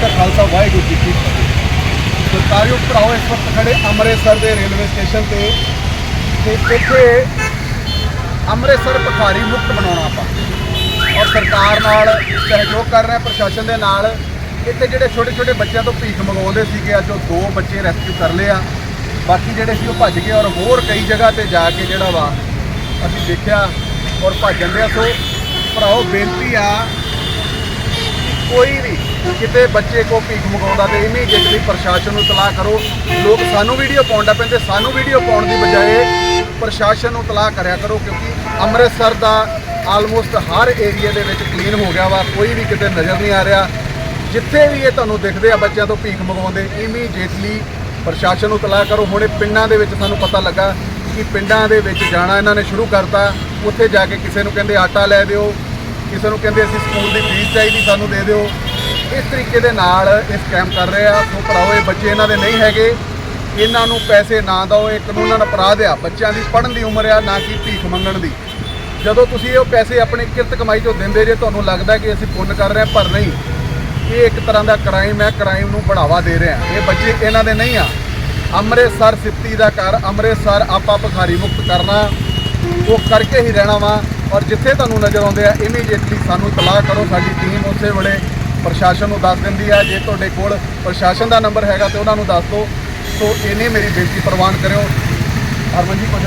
ਕਾ ਖਾਲਸਾ, ਵਾਹਿਗੁਰੂ ਜੀ ਕੀ ਫਤਿਹ। ਸਰਕਾਰੀ ਭਰਾਓ, ਇਸ ਵਕਤ ਖੜੇ ਅੰਮ੍ਰਿਤਸਰ ਦੇ ਰੇਲਵੇ ਸਟੇਸ਼ਨ ਤੇ ਤੇ ਇੱਥੇ ਅੰਮ੍ਰਿਤਸਰ ਭਿਖਾਰੀ ਮੁਕਤ ਬਣਾਉਣਾ ਆਪਾਂ। ਔਰ ਸਰਕਾਰ ਨਾਲ ਸਹਿਯੋਗ ਕਰ ਰਿਹਾ, ਪ੍ਰਸ਼ਾਸਨ ਦੇ ਨਾਲ। ਇੱਥੇ ਜਿਹੜੇ ਛੋਟੇ ਛੋਟੇ ਬੱਚਿਆਂ ਤੋਂ ਭੀਖ ਮੰਗਵਾਉਂਦੇ ਸੀਗੇ, ਅੱਜ ਉਹ ਦੋ ਬੱਚੇ ਰੈਸਕਿਊ ਕਰ ਲਏ ਆ। ਬਾਕੀ ਜਿਹੜੇ ਸੀ ਉਹ ਭੱਜ ਗਏ ਔਰ ਹੋਰ ਕਈ ਜਗ੍ਹਾ ਤੇ ਜਾ ਕੇ ਜਿਹੜਾ ਵਾ ਅਸੀਂ ਦੇਖਿਆ ਔਰ ਭੱਜ ਜਾਂਦੇ ਦੇ ਸੋ ਭਰਾਓ, ਬੇਨਤੀ ਆ ਕੋਈ ਵੀ ਕਿਤੇ ਬੱਚੇ ਕੋ ਭੀਖ ਮੰਗਾਉਂਦਾ ਤੇ ਇਮੀਡੀਏਟਲੀ ਪ੍ਰਸ਼ਾਸਨ ਨੂੰ ਤਲਾਹ ਕਰੋ। ਲੋਕ ਸਾਨੂੰ ਵੀਡੀਓ ਪਾਉਣ ਦਾ ਪੈਂਦੇ, ਸਾਨੂੰ ਵੀਡੀਓ ਪਾਉਣ ਦੀ ਬਜਾਏ ਪ੍ਰਸ਼ਾਸਨ ਨੂੰ ਤਲਾਹ ਕਰਿਆ ਕਰੋ ਕਿਉਂਕਿ ਅੰਮ੍ਰਿਤਸਰ ਦਾ ਆਲਮੋਸਟ ਹਰ ਏਰੀਆ ਦੇ ਵਿੱਚ ਕਲੀਨ ਹੋ ਗਿਆ ਵਾ, ਕੋਈ ਵੀ ਕਿਤੇ ਨਜ਼ਰ ਨਹੀਂ ਆ ਰਿਹਾ। ਜਿੱਥੇ ਵੀ ਇਹ ਤੁਹਾਨੂੰ ਦਿਖਦੇ ਆ ਬੱਚਿਆਂ ਤੋਂ ਭੀਖ ਮੰਗਵਾਉਂਦੇ ਇਮੀਡੀਏਟਲੀ ਪ੍ਰਸ਼ਾਸਨ ਨੂੰ ਤਲਾਹ ਕਰੋ। ਹੁਣੇ ਪਿੰਡਾਂ ਦੇ ਵਿੱਚ ਸਾਨੂੰ ਪਤਾ ਲੱਗਾ ਕਿ ਪਿੰਡਾਂ ਦੇ ਵਿੱਚ ਜਾਣਾ ਇਹਨਾਂ ਨੇ ਸ਼ੁਰੂ ਕਰਤਾ। ਉੱਥੇ ਜਾ ਕੇ ਕਿਸੇ ਨੂੰ ਕਹਿੰਦੇ ਆਟਾ ਲੈ ਦਿਓ ਕਿਸੇ ਨੂੰ ਕਹਿੰਦੇ ਅਸੀਂ ਸਕੂਲ ਦੀ ਫੀਸ ਚਾਹੀਦੀ ਸਾਨੂੰ ਦੇ ਦਿਓ। ਇਸ ਤਰੀਕੇ ਦੇ ਨਾਲ ਇਹ ਸਕੈਮ ਕਰ ਰਹੇ ਆ। ਸੋ ਭਰਾਓ ਇਹ ਬੱਚੇ ਇਹਨਾਂ ਦੇ ਨਹੀਂ ਹੈਗੇ। ਇਹਨਾਂ ਨੂੰ ਪੈਸੇ ਨਾ ਦਿਓ, ਇਹ ਕਾਨੂੰਨਾਂ ਅਪਰਾਧ ਆ। ਬੱਚਿਆਂ ਦੀ ਪੜ੍ਹਨ ਦੀ ਉਮਰ ਆ, ਨਾ ਕਿ ਭੀਖ ਮੰਗਣ ਦੀ। ਜਦੋਂ ਤੁਸੀਂ ਇਹ ਪੈਸੇ ਆਪਣੀ ਕਿਰਤ ਕਮਾਈ ਚੋਂ ਦਿੰਦੇ ਜੇ, ਤੁਹਾਨੂੰ ਲੱਗਦਾ ਕਿ ਅਸੀਂ ਪੁੰਨ ਕਰ ਰਹੇ ਹਾਂ ਪਰ ਨਹੀਂ। ਇਹ ਇੱਕ ਤਰ੍ਹਾਂ ਦਾ ਕ੍ਰਾਈਮ ਹੈ ਕ੍ਰਾਈਮ ਨੂੰ ਬੜਾਵਾ ਦੇ ਰਹੇ ਆ। ਇਹ ਬੱਚੇ ਇਹਨਾਂ ਦੇ ਨਹੀਂ ਆ। ਅੰਮ੍ਰਿਤਸਰ ਸਿੱਤੀ ਦਾ ਘਰ, ਅੰਮ੍ਰਿਤਸਰ ਆਪਾਂ ਭਖਾਰੀ ਮੁਕਤ ਕਰਨਾ। ਉਹ ਕਰਕੇ ਹੀ ਰਹਿਣਾ ਵਾ। ਔਰ ਜਿੱਥੇ ਤੁਹਾਨੂੰ ਨਜ਼ਰ ਆਉਂਦੇ ਆ ਇਮੀਡੀਏਟਲੀ ਸਾਨੂੰ ਇਤਲਾਹ ਕਰੋ, ਸਾਡੀ ਟੀਮ ਉਸੇ ਵੇਲੇ ਪ੍ਰਸ਼ਾਸਨ ਨੂੰ ਦੱਸ ਦਿੰਦੀ ਆ। ਜੇ ਤੁਹਾਡੇ ਕੋਲ ਪ੍ਰਸ਼ਾਸਨ ਦਾ ਨੰਬਰ ਹੈਗਾ ਤੇ ਉਹਨਾਂ ਨੂੰ ਦੱਸ ਦਿਓ। ਸੋ ਇਹਨੇ ਮੇਰੀ ਬੇਨਤੀ ਪ੍ਰਵਾਨ ਕਰਿਓ। ਹਰਮਨ ਜੀ ਕੁਝ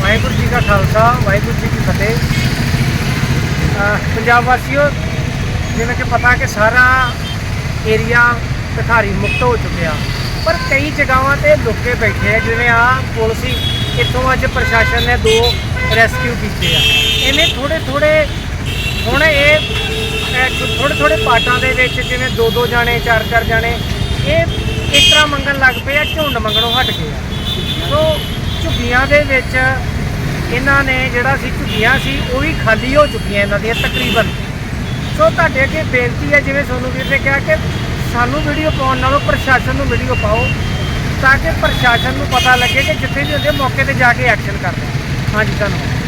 ਵਾਹਿਗੁਰੂ ਜੀ ਕਾ ਖਾਲਸਾ, ਵਾਹਿਗੁਰੂ ਜੀ ਕੀ ਫਤਿਹ। ਪੰਜਾਬ ਵਾਸੀਓ, ਜਿਵੇਂ ਕਿ ਪਤਾ ਕਿ ਸਾਰਾ ਏਰੀਆ ਭਿਖਾਰੀ ਮੁਕਤ ਹੋ ਚੁੱਕਿਆ। ਪਰ ਕਈ ਜਗ੍ਹਾਵਾਂ ਤੇ ਲੁਕੇ ਬੈਠੇ ਆ, ਜਿਵੇਂ ਆ ਪੁਲਿਸ ਹੀ ਇੱਥੋਂ ਅੱਜ ਪ੍ਰਸ਼ਾਸਨ ਨੇ ਦੋ ਰੈਸਕਿਊ ਕੀਤੇ ਆ। ਐਵੇਂ ਥੋੜੇ ਥੋੜੇ ਹੁਣ ਇਹ ਥੋੜੇ ਥੋੜੇ ਪਾਟਾਂ ਦੇ ਵਿੱਚ ਜਿਵੇਂ ਦੋ ਦੋ ਜਾਣੇ, ਚਾਰ ਚਾਰ ਜਾਣੇ, ਇਹ ਇਸ ਤਰ੍ਹਾਂ ਮੰਗਣ ਲੱਗ ਪਏ ਆ, ਝੁੰਡ ਮੰਗਣੋਂ ਹਟ ਗਏ ਆ। ਸੋ ਝੁੱਗੀਆਂ ਦੇ ਵਿੱਚ ਇਹਨਾਂ ਨੇ ਜਿਹੜਾ ਸੀ ਝੁੱਗੀਆਂ ਸੀ, ਉਹ ਵੀ ਖਾਲੀ ਹੋ ਚੁੱਕੀਆਂ ਇਹਨਾਂ ਦੀਆਂ ਤਕਰੀਬਨ। ਸੋ ਤੁਹਾਡੇ ਅੱਗੇ ਬੇਨਤੀ ਹੈ, ਜਿਵੇਂ ਸੋਨੂੰ ਵੀਰ ਨੇ ਕਿਹਾ ਕਿ ਸਾਨੂੰ ਵੀਡੀਓ ਪਾਉਣ ਨਾਲੋਂ ਪ੍ਰਸ਼ਾਸਨ ਨੂੰ ਵੀਡੀਓ ਪਾਓ, ਤਾਂ ਕਿ ਪ੍ਰਸ਼ਾਸਨ ਨੂੰ ਪਤਾ ਲੱਗੇ ਕਿ ਜਿੱਥੇ ਵੀ ਹੁੰਦੇ ਮੌਕੇ ਤੇ ਜਾ ਕੇ ਐਕਸ਼ਨ ਕਰਦੇ マジかの。